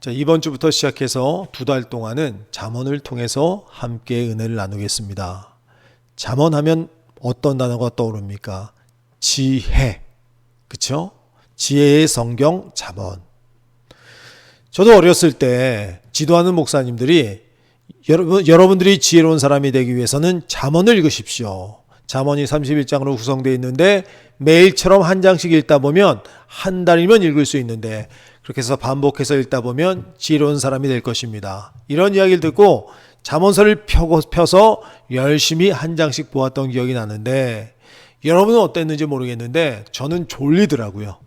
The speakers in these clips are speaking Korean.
자, 이번 주부터 시작해서 두 달 동안은 잠언을 통해서 함께 은혜를 나누겠습니다. 잠언하면 어떤 단어가 떠오릅니까? 지혜. 그쵸? 지혜의 성경 잠언. 저도 어렸을 때 지도하는 목사님들이 여러분, 여러분들이 지혜로운 사람이 되기 위해서는 잠언을 읽으십시오. 잠언이 31장으로 구성되어 있는데 매일처럼 한 장씩 읽다 보면 한 달이면 읽을 수 있는데 그렇게 해서 반복해서 읽다 보면 지혜로운 사람이 될 것입니다. 이런 이야기를 듣고 잠언서를 펴서 열심히 한 장씩 보았던 기억이 나는데 여러분은 어땠는지 모르겠는데 저는 졸리더라고요.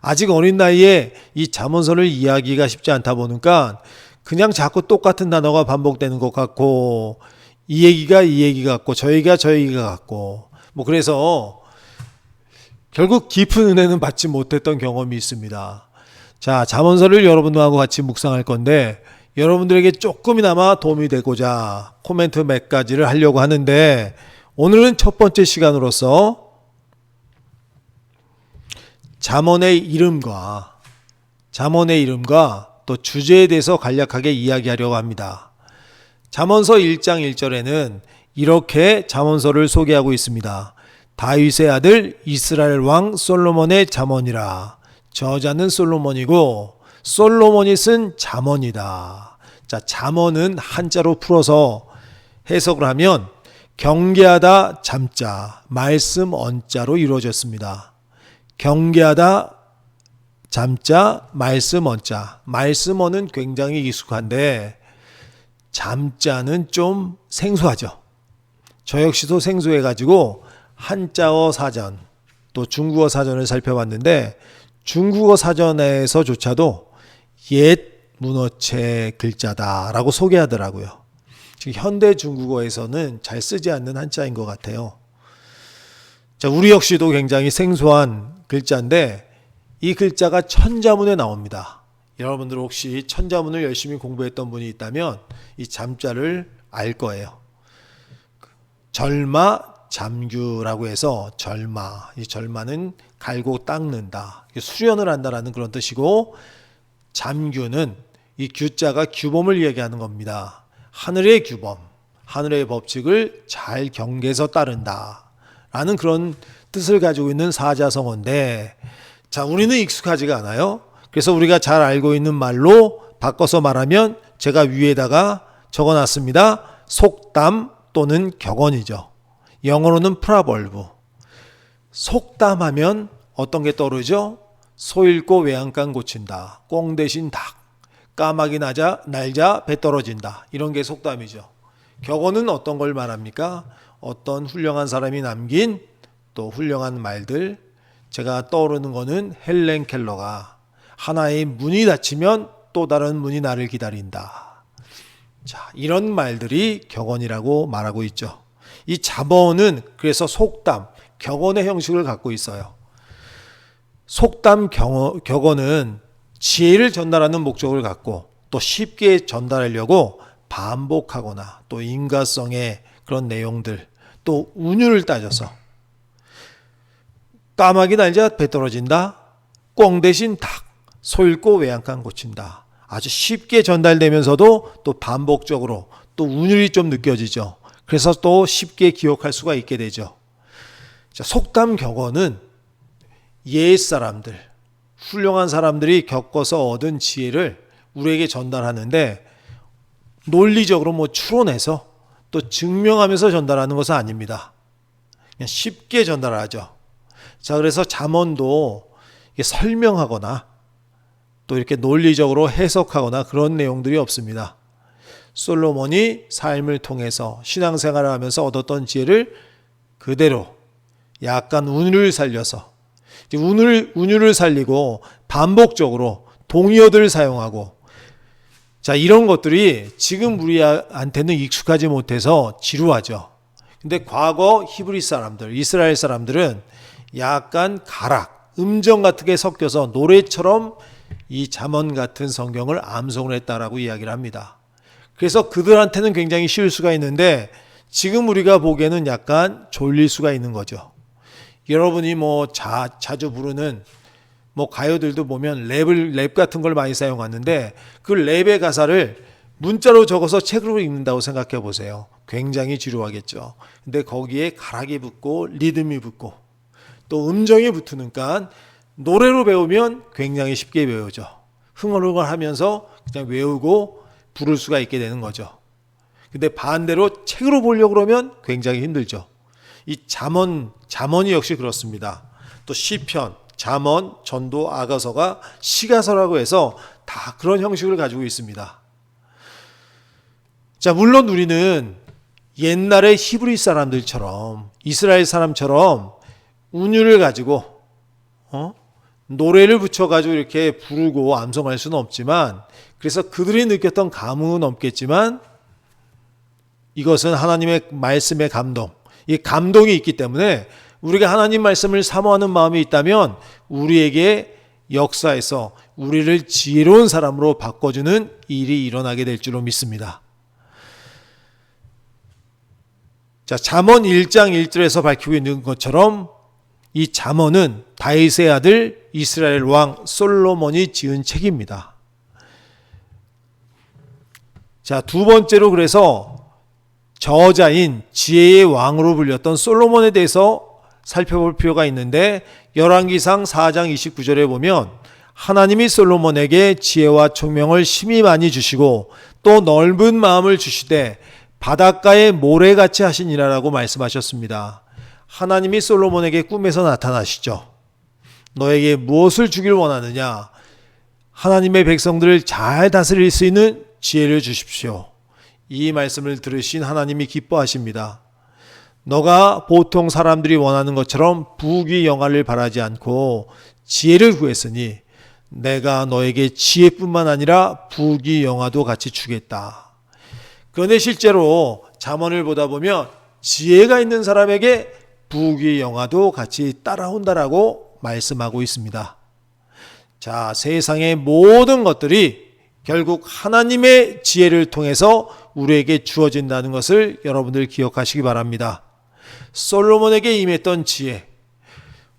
아직 어린 나이에 이 잠언서를 이해하기가 쉽지 않다 보니까 그냥 자꾸 똑같은 단어가 반복되는 것 같고 이 얘기가 이 얘기 같고 저 얘기가 저 얘기가 같고 뭐 그래서 결국 깊은 은혜는 받지 못했던 경험이 있습니다. 자, 잠언서를 여러분하고 같이 묵상할 건데 여러분들에게 조금이나마 도움이 되고자 코멘트 몇 가지를 하려고 하는데 오늘은 첫 번째 시간으로서 잠언의 이름과 잠언의 이름과 또 주제에 대해서 간략하게 이야기하려고 합니다. 잠언서 1장 1절에는 이렇게 잠언서를 소개하고 있습니다. 다윗의 아들 이스라엘 왕 솔로몬의 잠언이라. 저자는 솔로몬이고 솔로몬이 쓴 잠언이다. 자, 잠언은 한자로 풀어서 해석을 하면 경계하다 잠자 말씀 언자로 이루어졌습니다. 경계하다 잠자 말씀 언자 말씀 언은 굉장히 익숙한데 잠자는 좀 생소하죠. 저 역시도 생소해 가지고 한자어 사전 또 중국어 사전을 살펴봤는데 중국어 사전에서조차도 옛 문어체 글자다라고 소개하더라고요. 지금 현대 중국어에서는 잘 쓰지 않는 한자인 것 같아요. 자, 우리 역시도 굉장히 생소한 글자인데 이 글자가 천자문에 나옵니다. 여러분들 혹시 천자문을 열심히 공부했던 분이 있다면 이 잠자를 알 거예요. 절마 잠규라고 해서 절마. 이 절마는 갈고 닦는다. 수련을 한다라는 그런 뜻이고 잠규는 이 규자가 규범을 얘기하는 겁니다. 하늘의 규범, 하늘의 법칙을 잘 경계해서 따른다. 라는 그런 뜻을 가지고 있는 사자성어인데 자, 우리는 익숙하지가 않아요. 그래서 우리가 잘 알고 있는 말로 바꿔서 말하면 제가 위에다가 적어 놨습니다. 속담 또는 격언이죠. 영어로는 프라벌브. 속담하면 어떤 게 떠오르죠? 소 잃고 외양간 고친다. 꽁 대신 닭. 까마귀 나자 날자 배 떨어진다. 이런 게 속담이죠. 격언은 어떤 걸 말합니까? 어떤 훌륭한 사람이 남긴 또 훌륭한 말들. 제가 떠오르는 거는 헬렌 켈러가 하나의 문이 닫히면 또 다른 문이 나를 기다린다. 자, 이런 말들이 격언이라고 말하고 있죠. 이 자본은 그래서 속담, 격언의 형식을 갖고 있어요. 속담 격언은 지혜를 전달하는 목적을 갖고 또 쉽게 전달하려고 반복하거나 또 인가성의 그런 내용들 또 운율을 따져서 까마귀 날자 배 떨어진다 꽁 대신 닭소 잃고 외양간 고친다 아주 쉽게 전달되면서도 또 반복적으로 또 운율이 좀 느껴지죠 그래서 또 쉽게 기억할 수가 있게 되죠 속담 격언은 옛 사람들, 훌륭한 사람들이 겪어서 얻은 지혜를 우리에게 전달하는데 논리적으로 뭐 추론해서 또 증명하면서 전달하는 것은 아닙니다. 그냥 쉽게 전달하죠. 자, 그래서 잠언도 설명하거나 또 이렇게 논리적으로 해석하거나 그런 내용들이 없습니다. 솔로몬이 삶을 통해서 신앙생활을 하면서 얻었던 지혜를 그대로 약간 운을 살려서 운을 운율을 살리고 반복적으로 동의어들을 사용하고 자 이런 것들이 지금 우리한테는 익숙하지 못해서 지루하죠. 근데 과거 히브리 사람들, 이스라엘 사람들은 약간 가락, 음정 같은 게 섞여서 노래처럼 이 잠언 같은 성경을 암송을 했다라고 이야기를 합니다. 그래서 그들한테는 굉장히 쉬울 수가 있는데 지금 우리가 보기에는 약간 졸릴 수가 있는 거죠. 여러분이 뭐 자, 자주 부르는 뭐 가요들도 보면 랩을 랩 같은 걸 많이 사용하는데 그 랩의 가사를 문자로 적어서 책으로 읽는다고 생각해 보세요. 굉장히 지루하겠죠. 근데 거기에 가락이 붙고 리듬이 붙고 또 음정이 붙으니까 노래로 배우면 굉장히 쉽게 배우죠. 흥얼흥얼 하면서 그냥 외우고 부를 수가 있게 되는 거죠. 근데 반대로 책으로 보려고 그러면 굉장히 힘들죠. 이 잠언, 잠언이 역시 그렇습니다. 또 시편, 잠언, 전도, 아가서가 시가서라고 해서 다 그런 형식을 가지고 있습니다. 자, 물론 우리는 옛날의 히브리 사람들처럼 이스라엘 사람처럼 운율을 가지고 어? 노래를 붙여가지고 이렇게 부르고 암송할 수는 없지만 그래서 그들이 느꼈던 감흥은 없겠지만 이것은 하나님의 말씀의 감동, 이 감동이 있기 때문에 우리가 하나님 말씀을 사모하는 마음이 있다면 우리에게 역사에서 우리를 지혜로운 사람으로 바꿔주는 일이 일어나게 될 줄로 믿습니다. 자, 잠언 1장 1절에서 밝히고 있는 것처럼 이 잠언은 다윗의 아들 이스라엘 왕 솔로몬이 지은 책입니다. 자, 두 번째로 그래서 저자인 지혜의 왕으로 불렸던 솔로몬에 대해서 살펴볼 필요가 있는데 열왕기상 4장 29절에 보면 하나님이 솔로몬에게 지혜와 총명을 심히 많이 주시고 또 넓은 마음을 주시되 바닷가에 모래같이 하시니라라고 말씀하셨습니다. 하나님이 솔로몬에게 꿈에서 나타나시죠. 너에게 무엇을 주길 원하느냐? 하나님의 백성들을 잘 다스릴 수 있는 지혜를 주십시오. 이 말씀을 들으신 하나님이 기뻐하십니다. 너가 보통 사람들이 원하는 것처럼 부귀 영화를 바라지 않고 지혜를 구했으니 내가 너에게 지혜뿐만 아니라 부귀 영화도 같이 주겠다. 그런데 실제로 잠언을 보다 보면 지혜가 있는 사람에게 부귀 영화도 같이 따라온다라고 말씀하고 있습니다. 자, 세상의 모든 것들이 결국 하나님의 지혜를 통해서 우리에게 주어진다는 것을 여러분들 기억하시기 바랍니다. 솔로몬에게 임했던 지혜.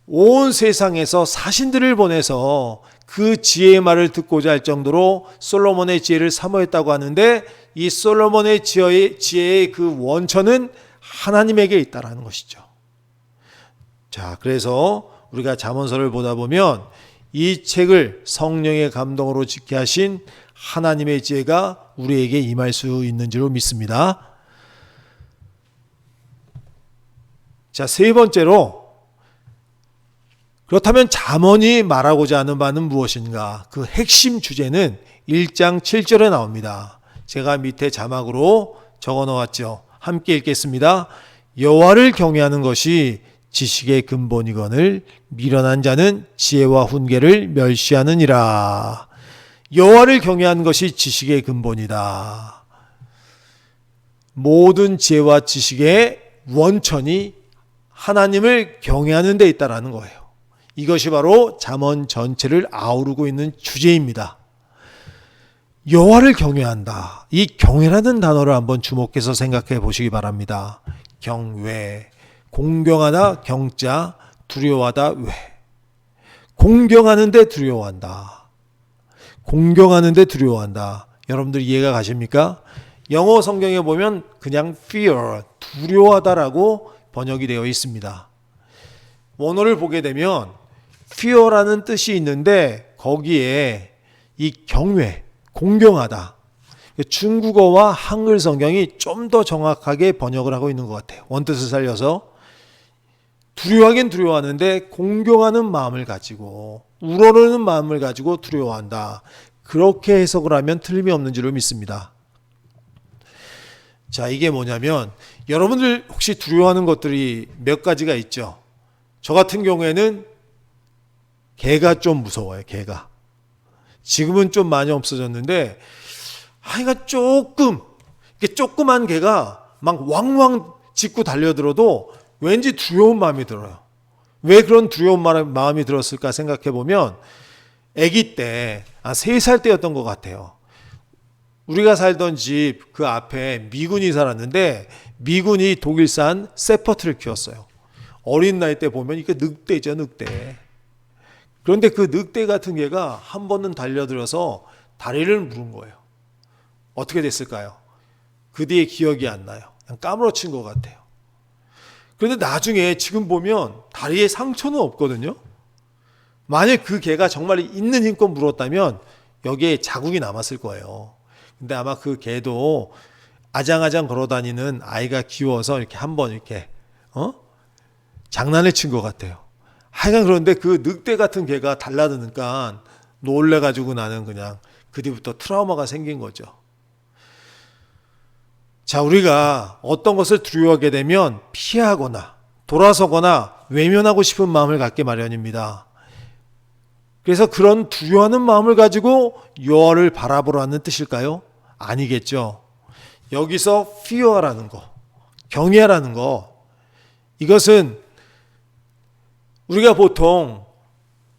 온 세상에서 사신들을 보내서 그 지혜의 말을 듣고자 할 정도로 솔로몬의 지혜를 사모했다고 하는데 이 솔로몬의 지혜의 그 원천은 하나님에게 있다라는 것이죠. 자, 그래서 우리가 잠언서를 보다 보면 이 책을 성령의 감동으로 지게 하신 하나님의 지혜가 우리에게 임할 수 있는 줄로 믿습니다. 자, 세 번째로 그렇다면 잠언이 말하고자 하는 바는 무엇인가? 그 핵심 주제는 1장 7절에 나옵니다. 제가 밑에 자막으로 적어 놓았죠. 함께 읽겠습니다. 여호와를 경외하는 것이 지식의 근본이거늘 미련한 자는 지혜와 훈계를 멸시하느니라. 여호와를 경외하는 것이 지식의 근본이다. 모든 지혜와 지식의 원천이 하나님을 경외하는 데 있다라는 거예요. 이것이 바로 잠언 전체를 아우르고 있는 주제입니다. 여호와를 경외한다. 이 경외라는 단어를 한번 주목해서 생각해 보시기 바랍니다. 경외, 공경하다 경자, 두려워하다 외. 공경하는데 두려워한다. 공경하는데 두려워한다. 여러분들 이해가 가십니까? 영어 성경에 보면 그냥 fear, 두려워하다라고 번역이 되어 있습니다. 원어를 보게 되면 fear라는 뜻이 있는데 거기에 이 경외, 공경하다. 중국어와 한글 성경이 좀 더 정확하게 번역을 하고 있는 것 같아요. 원뜻을 살려서 두려워하긴 두려워하는데 공경하는 마음을 가지고 우러르는 마음을 가지고 두려워한다. 그렇게 해석을 하면 틀림이 없는 줄로 믿습니다. 자, 이게 뭐냐면 여러분들 혹시 두려워하는 것들이 몇 가지가 있죠. 저 같은 경우에는 개가 좀 무서워요. 개가. 지금은 좀 많이 없어졌는데 하여가 조금 이게 조그만 개가 막 왕왕 짖고 달려들어도 왠지 두려운 마음이 들어요. 왜 그런 두려운 마음이 들었을까 생각해 보면 아기 때, 아, 3살 때였던 것 같아요. 우리가 살던 집 그 앞에 미군이 살았는데 미군이 독일산 세퍼트를 키웠어요. 어린 나이 때 보면 이게 늑대죠, 늑대. 그런데 그 늑대 같은 개가 한 번은 달려들어서 다리를 물은 거예요. 어떻게 됐을까요? 그 뒤에 기억이 안 나요. 그냥 까무러친 것 같아요. 그런데 나중에 지금 보면 다리에 상처는 없거든요. 만약 그 개가 정말 있는 힘껏 물었다면 여기에 자국이 남았을 거예요. 근데 아마 그 개도 아장아장 걸어다니는 아이가 귀여워서 이렇게 한번 이렇게 어 장난을 친 것 같아요. 하여간 그런데 그 늑대 같은 개가 달라드니까 놀래가지고 나는 그냥 그 뒤부터 트라우마가 생긴 거죠. 자, 우리가 어떤 것을 두려워하게 되면 피하거나 돌아서거나 외면하고 싶은 마음을 갖게 마련입니다. 그래서 그런 두려워하는 마음을 가지고 여호와를 바라보라는 뜻일까요? 아니겠죠. 여기서 fear라는 거, 경외라는 거, 이것은 우리가 보통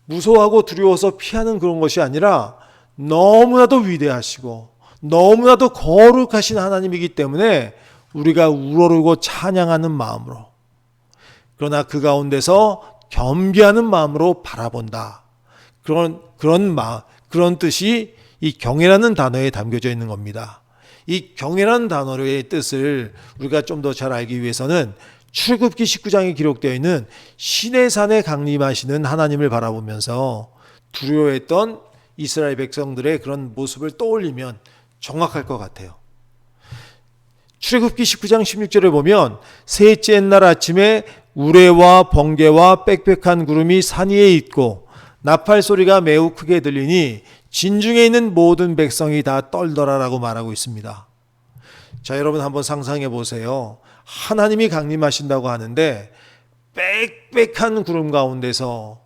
무서워하고 두려워서 피하는 그런 것이 아니라 너무나도 위대하시고 너무나도 거룩하신 하나님이기 때문에 우리가 우러르고 찬양하는 마음으로 그러나 그 가운데서 겸비하는 마음으로 바라본다. 그런 그런 마 그런 뜻이 이 경외라는 단어에 담겨져 있는 겁니다. 이 경외라는 단어의 뜻을 우리가 좀 더 잘 알기 위해서는 출굽기 19장에 기록되어 있는 신의 산에 강림하시는 하나님을 바라보면서 두려워했던 이스라엘 백성들의 그런 모습을 떠올리면 정확할 것 같아요. 출애굽기 19장 16절에 보면 셋째 날 아침에 우레와 번개와 빽빽한 구름이 산 위에 있고 나팔 소리가 매우 크게 들리니 진중에 있는 모든 백성이 다 떨더라라고 말하고 있습니다. 자, 여러분 한번 상상해 보세요. 하나님이 강림하신다고 하는데 빽빽한 구름 가운데서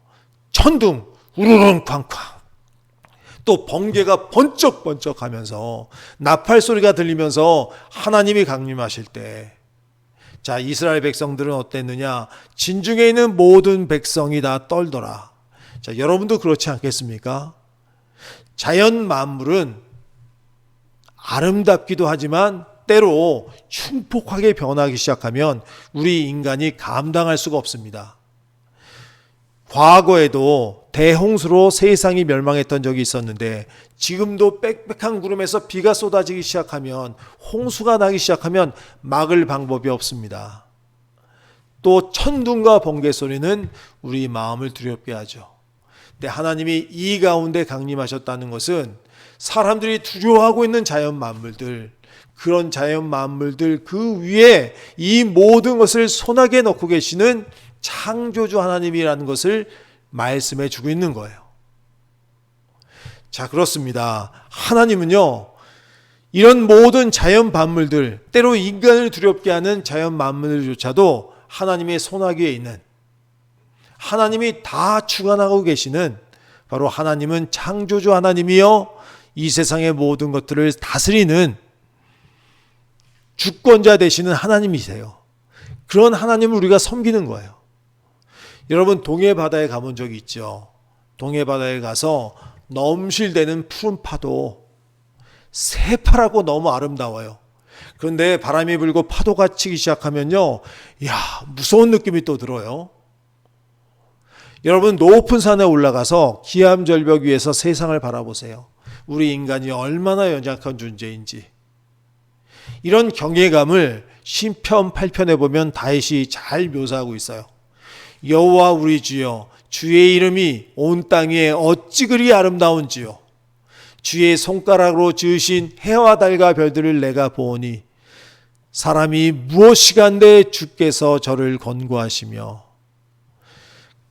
천둥 우르릉 쾅쾅 또 번개가 번쩍번쩍 하면서 나팔 소리가 들리면서 하나님이 강림하실 때 자, 이스라엘 백성들은 어땠느냐? 진중에 있는 모든 백성이 다 떨더라. 자, 여러분도 그렇지 않겠습니까? 자연 만물은 아름답기도 하지만 때로 충폭하게 변하기 시작하면 우리 인간이 감당할 수가 없습니다. 과거에도 대홍수로 세상이 멸망했던 적이 있었는데 지금도 빽빽한 구름에서 비가 쏟아지기 시작하면 홍수가 나기 시작하면 막을 방법이 없습니다. 또 천둥과 번개 소리는 우리 마음을 두렵게 하죠. 근데 하나님이 이 가운데 강림하셨다는 것은 사람들이 두려워하고 있는 자연 만물들 그런 자연 만물들 그 위에 이 모든 것을 손아귀에 넣고 계시는 창조주 하나님이라는 것을 말씀해 주고 있는 거예요. 자, 그렇습니다. 하나님은요, 이런 모든 자연 만물들, 때로 인간을 두렵게 하는 자연 만물들조차도 하나님의 손아귀에 있는 하나님이 다 주관하고 계시는 바로 하나님은 창조주 하나님이요, 이 세상의 모든 것들을 다스리는 주권자 되시는 하나님이세요. 그런 하나님을 우리가 섬기는 거예요. 여러분 동해 바다에 가본 적이 있죠. 동해 바다에 가서 넘실대는 푸른 파도 새파랗고 너무 아름다워요. 그런데 바람이 불고 파도가 치기 시작하면요. 야, 무서운 느낌이 또 들어요. 여러분 높은 산에 올라가서 기암 절벽 위에서 세상을 바라보세요. 우리 인간이 얼마나 연약한 존재인지. 이런 경외감을 신편 8편에 보면 다윗이 잘 묘사하고 있어요. 여호와 우리 주여 주의 이름이 온 땅에 어찌 그리 아름다운지요 주의 손가락으로 지으신 해와 달과 별들을 내가 보니 사람이 무엇이간데 주께서 저를 권고하시며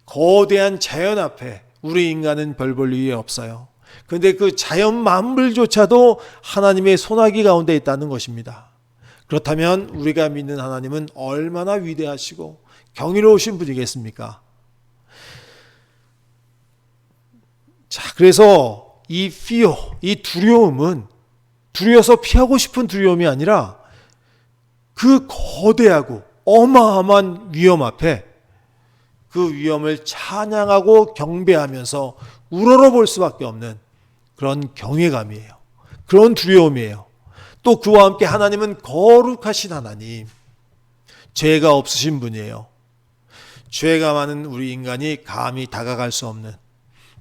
거대한 자연 앞에 우리 인간은 별 볼 일이 없어요. 근데 그 자연 만물조차도 하나님의 손아귀 가운데 있다는 것입니다. 그렇다면 우리가 믿는 하나님은 얼마나 위대하시고 경이로우신 분이겠습니까? 자, 그래서 이 fear, 이 두려움은 두려워서 피하고 싶은 두려움이 아니라 그 거대하고 어마어마한 위험 앞에 그 위험을 찬양하고 경배하면서 우러러 볼 수밖에 없는 그런 경외감이에요. 그런 두려움이에요. 또 그와 함께 하나님은 거룩하신 하나님, 죄가 없으신 분이에요. 죄가 많은 우리 인간이 감히 다가갈 수 없는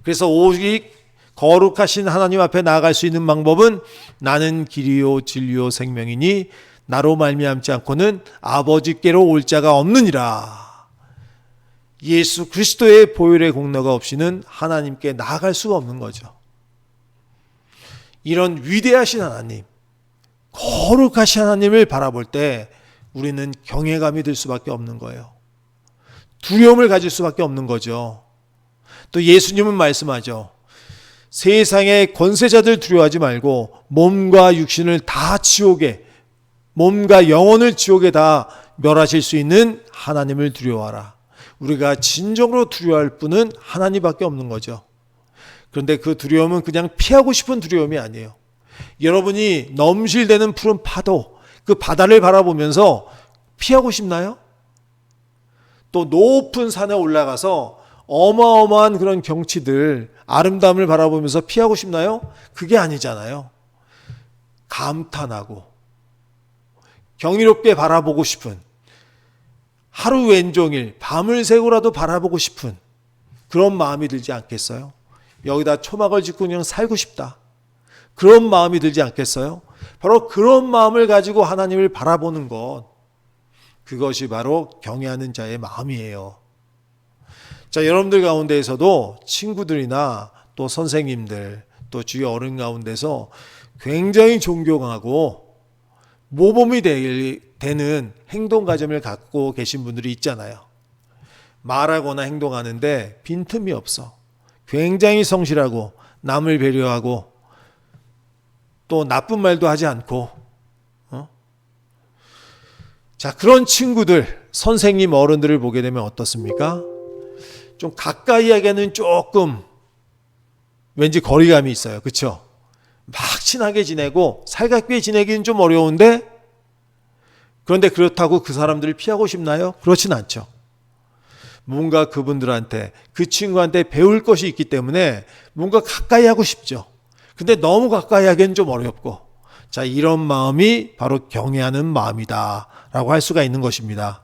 그래서 오직 거룩하신 하나님 앞에 나아갈 수 있는 방법은 나는 길이요 진리요 생명이니 나로 말미암지 않고는 아버지께로 올 자가 없느니라. 예수 그리스도의 보혈의 공로가 없이는 하나님께 나아갈 수가 없는 거죠. 이런 위대하신 하나님, 거룩하신 하나님을 바라볼 때 우리는 경외감이 들 수밖에 없는 거예요. 두려움을 가질 수밖에 없는 거죠. 또 예수님은 말씀하죠. 세상의 권세자들 두려워하지 말고 몸과 육신을 다 지옥에 몸과 영혼을 지옥에 다 멸하실 수 있는 하나님을 두려워하라. 우리가 진정으로 두려워할 분은 하나님밖에 없는 거죠. 그런데 그 두려움은 그냥 피하고 싶은 두려움이 아니에요. 여러분이 넘실대는 푸른 파도, 그 바다를 바라보면서 피하고 싶나요? 또 높은 산에 올라가서 어마어마한 그런 경치들, 아름다움을 바라보면서 피하고 싶나요? 그게 아니잖아요. 감탄하고, 경이롭게 바라보고 싶은, 하루 왼종일, 밤을 새고라도 바라보고 싶은 그런 마음이 들지 않겠어요? 여기다 초막을 짓고 그냥 살고 싶다. 그런 마음이 들지 않겠어요? 바로 그런 마음을 가지고 하나님을 바라보는 것. 그것이 바로 경외하는 자의 마음이에요. 자, 여러분들 가운데에서도 친구들이나 또 선생님들, 또 주위 어른 가운데서 굉장히 존경하고 모범이 되는 행동 가점을 갖고 계신 분들이 있잖아요. 말하거나 행동하는데 빈틈이 없어. 굉장히 성실하고 남을 배려하고 또 나쁜 말도 하지 않고 어? 자 그런 친구들 선생님 어른들을 보게 되면 어떻습니까? 좀 가까이 하기에는 조금 왠지 거리감이 있어요. 그렇죠? 막 친하게 지내고 살갑게 지내기는 좀 어려운데 그런데 그렇다고 그 사람들을 피하고 싶나요? 그렇진 않죠. 뭔가 그분들한테 그 친구한테 배울 것이 있기 때문에 뭔가 가까이 하고 싶죠. 근데 너무 가까이 하기엔 좀 어렵고 자 이런 마음이 바로 경외하는 마음이다 라고 할 수가 있는 것입니다.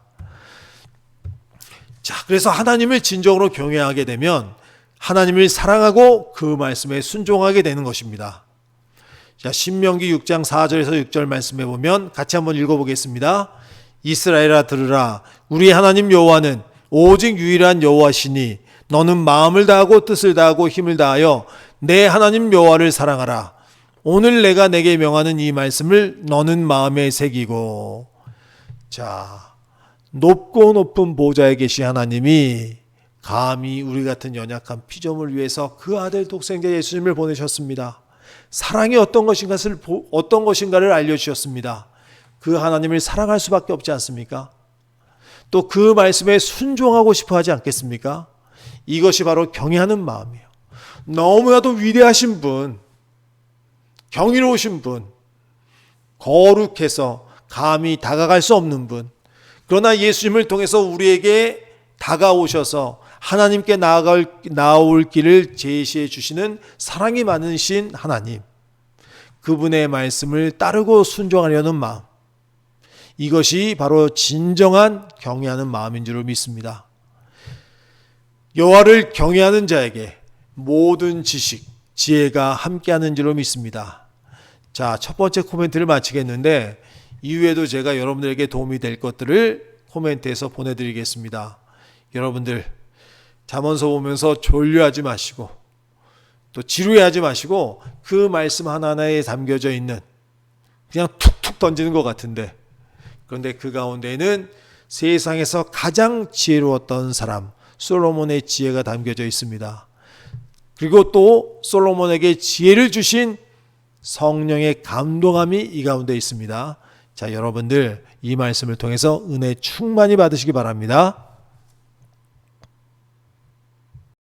자 그래서 하나님을 진정으로 경외하게 되면 하나님을 사랑하고 그 말씀에 순종하게 되는 것입니다. 자 신명기 6장 4절에서 6절 말씀해 보면 같이 한번 읽어 보겠습니다. 이스라엘아 들으라 우리 하나님 여호와는 오직 유일한 여호와시니 너는 마음을 다하고 뜻을 다하고 힘을 다하여 내 하나님 여호와를 사랑하라. 오늘 내가 내게 명하는 이 말씀을 너는 마음에 새기고 자 높고 높은 보좌에 계신 하나님이 감히 우리 같은 연약한 피조물 위해서 그 아들 독생자 예수님을 보내셨습니다. 사랑이 어떤 것인가를 어떤 것인가를 알려 주셨습니다. 그 하나님을 사랑할 수밖에 없지 않습니까? 또 그 말씀에 순종하고 싶어 하지 않겠습니까? 이것이 바로 경외하는 마음이에요. 너무나도 위대하신 분, 경이로우신 분, 거룩해서 감히 다가갈 수 없는 분. 그러나 예수님을 통해서 우리에게 다가오셔서 하나님께 나아갈, 나올 길을 제시해 주시는 사랑이 많으신 하나님. 그분의 말씀을 따르고 순종하려는 마음. 이것이 바로 진정한 경외하는 마음인 줄 믿습니다. 여호와를 경외하는 자에게 모든 지식, 지혜가 함께하는 줄로 믿습니다. 자, 첫 번째 코멘트를 마치겠는데 이후에도 제가 여러분들에게 도움이 될 것들을 코멘트에서 보내드리겠습니다. 여러분들 잠언서 보면서 졸려하지 마시고 또 지루해하지 마시고 그 말씀 하나하나에 담겨져 있는 그냥 툭툭 던지는 것 같은데 그런데 그 가운데에는 세상에서 가장 지혜로웠던 사람 솔로몬의 지혜가 담겨져 있습니다. 그리고 또 솔로몬에게 지혜를 주신 성령의 감동함이 이 가운데 있습니다. 자, 여러분들 이 말씀을 통해서 은혜 충만히 받으시기 바랍니다.